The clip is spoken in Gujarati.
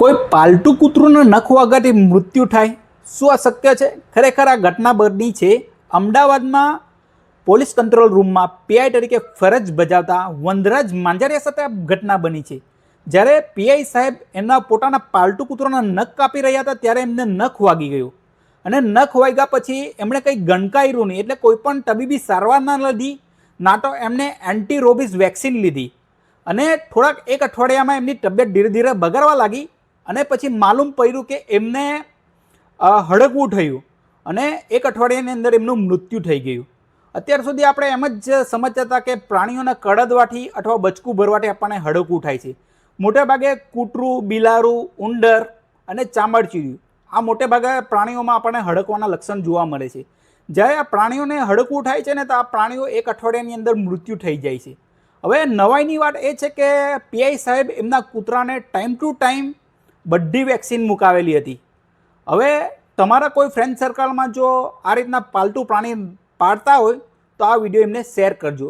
કોઈ પાલતુ કૂતરુંના નખ વાગવાથી મૃત્યુ થાય. શું આ શક્ય છે? ખરેખર આ ઘટના બની છે અમદાવાદમાં પોલીસ કંટ્રોલ રૂમમાં પીઆઈ તરીકે ફરજ બજાવતા વનરાજ માંજારિયા સાથે આ ઘટના બની છે. જ્યારે પીઆઈ સાહેબ એમના પોતાના પાલતુ કૂતરોના નખ કાપી રહ્યા હતા ત્યારે એમને નખ વાગી ગયું. અને નખ વાગ્યા પછી એમણે કંઈ ગણકાર્યું નહીં એટલે કોઈ પણ તબીબી સારવાર ના લીધી, ના તો એમને એન્ટી રોબીઝ વેક્સિન લીધી. અને થોડાક એક અઠવાડિયામાં એમની તબિયત ધીરે ધીરે બગડવા લાગી. અને પછી માલુમ પડ્યું કે એમને હડકવું થયું અને એક અઠવાડિયાની અંદર એમનું મૃત્યુ થઈ ગયું. અત્યાર સુધી આપણે એમ જ સમજતા હતા કે પ્રાણીઓના કડદવાથી અથવા બચકું ભરવાથી આપણને હડકવું થાય છે. મોટે ભાગે કૂતરું બિલારું ઉંદર અને ચામડચીડિયું આ મોટે ભાગે પ્રાણીઓમાં આપણને હડકવાના લક્ષણ જોવા મળે છે. જ્યારે આ પ્રાણીઓને હડકવું થાય છે ને તો આ પ્રાણીઓ એક અઠવાડિયાની અંદર મૃત્યુ થઈ જાય છે. હવે નવાઈની વાત એ છે કે પીઆઈ સાહેબ એમના કૂતરાને ટાઈમ ટુ ટાઈમ બધી વેક્સિન મુકાવેલી હતી. હવે તમારા કોઈ ફ્રેન્ડ સર્કલમાં જો આ રીતના પાલતુ પ્રાણી પાળતા હોય, તો આ વીડિયો એમને શેર કરજો.